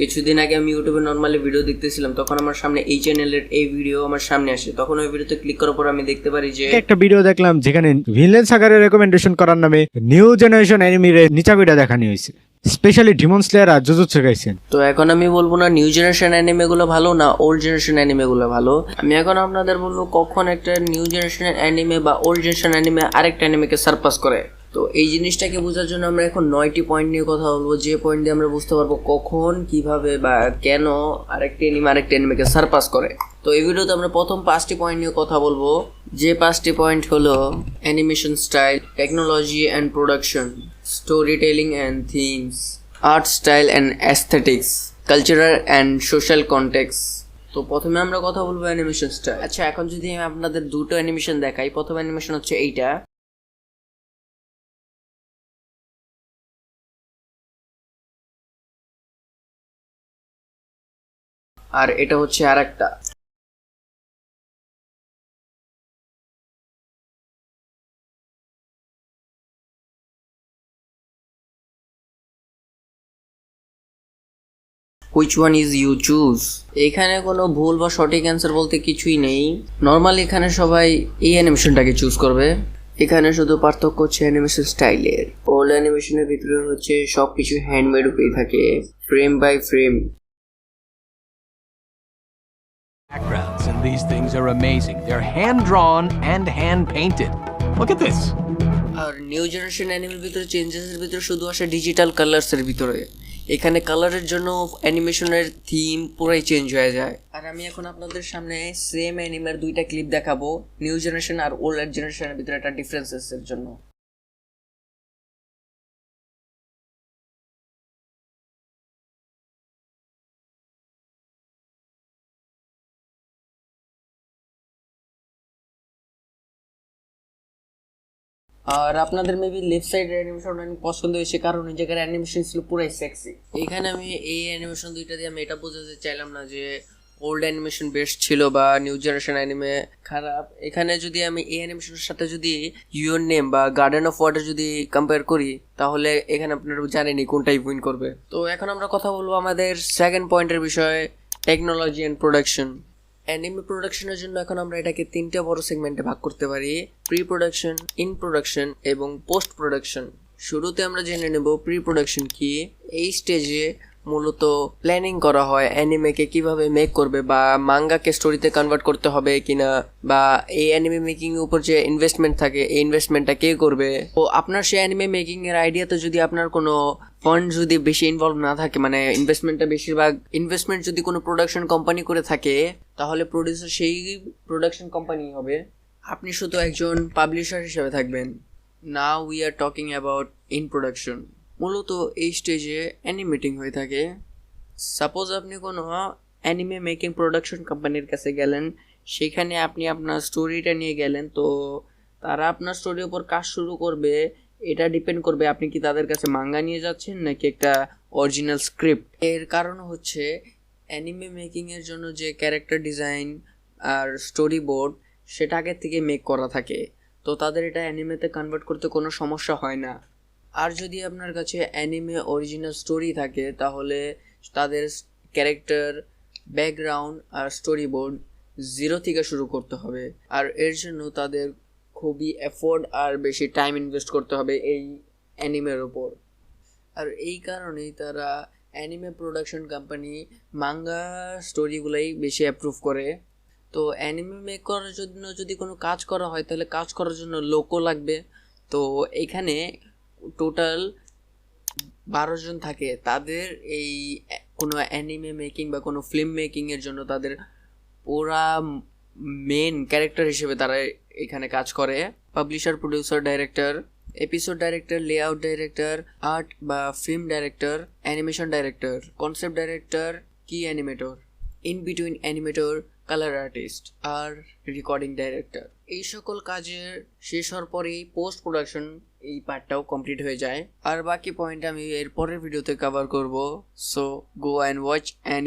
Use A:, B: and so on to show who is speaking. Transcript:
A: কিছুদিন আগে আমি ইউটিউবে নর্মালি ভিডিও দেখতেছিলাম তখন আমার সামনে এই চ্যানেলের এই ভিডিও আমার সামনে আসে। তখন ওই ভিডিওতে ক্লিক করার পর আমি দেখতে পারি যে
B: একটা ভিডিও দেখলাম যেখানে ভিলেন সাগারের রেকমেন্ডেশন করার নামে নিউ জেনারেশন অ্যানিমির নিচা ভিডিও দেখানো হয়েছে। স্পেশালি ডিমন স্লেয়ার আর জুজুৎসু গাইছেন
A: তো এখন আমি বলব না নিউ জেনারেশন অ্যানিমে গুলো ভালো না ওল্ড জেনারেশন অ্যানিমে গুলো ভালো। আমি এখন আপনাদের বলব কখন একটা নিউ জেনারেশন অ্যানিমে বা ওল্ড জেনারেশন অ্যানিমে আরেকটা অ্যানিমেকে সারপাস করে। তো এই জিনিসটাকে বোঝার জন্য আমরা এখন নয়টি পয়েন্ট নিয়ে কথা বলব। যে পয়েন্ট দিয়ে আমরা বুঝতে পারব কখন, কীভাবে বা কেন আরেকটি অ্যানিমে আরেকটি অ্যানিমেকে সারপাস করে। তো এই ভিডিওতে আমরা প্রথম পাঁচটি পয়েন্ট নিয়ে কথা বলব। যে পাঁচটি পয়েন্ট হলো animation style technology and production storytelling and themes art style and aesthetics cultural and social context তো প্রথমে আমরা কথা বলব অ্যানিমেশন স্টাইল আচ্ছা এখন যদি আমি আপনাদের দুটো অ্যানিমেশন দেখাই, প্রথম অ্যানিমেশন হচ্ছে এইটা। আর এটা হচ্ছে আর একটা which one is you choose এখানে কোনো ভুল বা সঠিক অ্যান্সার বলতে কিছুই নেই। নর্মালি এখানে সবাই এই অ্যানিমেশনটাকে চুজ করবে। এখানে শুধু পার্থক্য হচ্ছে অ্যানিমেশন স্টাইলের ওল্ড অ্যানিমেশনের ভিতরে হচ্ছে সব কিছু হ্যান্ডমেড উপরেই থাকে। Frame by frame
C: backgrounds, and these things are amazing. They're hand drawn and hand painted. Look at this.
A: আর নিউ জেনারেশন অ্যানিমের ভিতরে চেঞ্জেসের ভিতরে শুধু আসে ডিজিটাল কালার্সের ভিতরে এখানে কালারের জন্য অ্যানিমেশনের থিম পুরাই চেঞ্জ হয়ে যায় আর আমি এখন আপনাদের সামনে সেম অ্যানিমের দুইটা ক্লিপ দেখাবো নিউ জেনারেশন আর ওল্ড জেনারেশনের ভিতরে একটা ডিফারেন্সেসের জন্য আর আপনাদের মেবি লেফট সাইডের অ্যানিমেশন অনেক পছন্দ হয়েছে, কারণ এই জায়গার অ্যানিমেশন ছিল পুরাই সেক্সি এখানে আমি এই অ্যানিমেশন দুইটা দিয়ে আমি এটা বোঝাতে চাইলাম না যে ওল্ড অ্যানিমেশন বেস্ট ছিল বা নিউ জেনারেশন অ্যানিমে খারাপ। এখানে যদি আমি এই অ্যানিমেশনের সাথে যদি ইউর নেম বা গার্ডেন অফ ওয়াটার যদি কম্পেয়ার করি, তাহলে এখানে আপনারা জানেনই কোনটাই উইন করবে। তো এখন আমরা কথা বলব আমাদের সেকেন্ড পয়েন্টের বিষয়ে টেকনোলজি অ্যান্ড প্রোডাকশন অ্যানিমে প্রোডাকশনের জন্য এখন আমরা এটাকে তিনটা বড় সেগমেন্টে ভাগ করতে পারি। প্রি প্রোডাকশন ইন প্রোডাকশন এবং পোস্ট প্রোডাকশন শুরুতে আমরা জেনে নেব প্রি প্রোডাকশন কি। এই স্টেজে মূলত প্ল্যানিং করা হয় অ্যানিমেকে কীভাবে মেক করবে বা মাঙ্গাকে স্টোরিতে কনভার্ট করতে হবে কিনা বা এই অ্যানিমে মেকিং এর উপর যে ইনভেস্টমেন্ট থাকে, এই ইনভেস্টমেন্টটা কে করবে? তো আপনার সেই অ্যানিমে মেকিং এর আইডিয়াতে যদি আপনার কোনো ফান্ড যদি বেশি ইনভলভ না থাকে মানে ইনভেস্টমেন্টটা বেশিরভাগ ইনভেস্টমেন্ট যদি কোনো প্রোডাকশন কোম্পানি করে থাকে, তাহলে প্রডিউসার সেই প্রোডাকশন কোম্পানি হবে। আপনি শুধু একজন পাবলিশার হিসেবে থাকবেন। Now we are talking about in production মূলত এই স্টেজে অ্যানিমেটিং হয়ে থাকে। সাপোজ আপনি কোনো অ্যানিমে মেকিং প্রোডাকশন কোম্পানির কাছে গেলেন, সেখানে আপনি আপনার স্টোরিটা নিয়ে গেলেন, তো তারা আপনার স্টোরির ওপর কাজ শুরু করবে। এটা ডিপেন্ড করবে আপনি কি তাদের কাছে মাঙ্গা নিয়ে যাচ্ছেন নাকি একটা অরিজিনাল স্ক্রিপ্ট এর কারণ হচ্ছে অ্যানিমে মেকিংয়ের জন্য যে ক্যারেক্টার ডিজাইন আর স্টোরি বোর্ড সেটা আগের থেকে মেক করা থাকে। তো তাদের এটা অ্যানিমেতে কনভার্ট করতে কোনো সমস্যা হয় না। আর যদি আপনার কাছে অ্যানিমে অরিজিনাল স্টোরি থাকে, তাহলে তাদের ক্যারেক্টার ব্যাকগ্রাউন্ড আর স্টোরি বোর্ড জিরো থেকে শুরু করতে হবে। আর এর জন্য তাদের খুবই এফোর্ড আর বেশি টাইম ইনভেস্ট করতে হবে এই অ্যানিমের ওপর আর এই কারণেই তারা অ্যানিমে প্রোডাকশন কোম্পানি মাঙ্গা স্টোরিগুলোই বেশি অ্যাপ্রুভ করে। তো অ্যানিমে মেক করার জন্য যদি কোনো কাজ করা হয়, তাহলে কাজ করার জন্য লোকও লাগবে। তো এখানে টোটাল বারো জন থাকে, তাদের এই কোনো অ্যানিমে মেকিং বা কোনো ফিল্ম মেকিংয়ের জন্য তাদের ওরা মেন ক্যারেক্টার হিসেবে তারা এখানে কাজ করে। Publisher producer director episode director layout director art বা film director animation director concept director key animator in between animator colour artist R recording director এই সকল কাজের শেষ হওয়ার পরেই পোস্ট প্রোডাকশন এই পার্টটাও কমপ্লিট হয়ে যায়। আর বাকি পয়েন্ট আমি এরপরের ভিডিওতে কভার করব। So go and watch and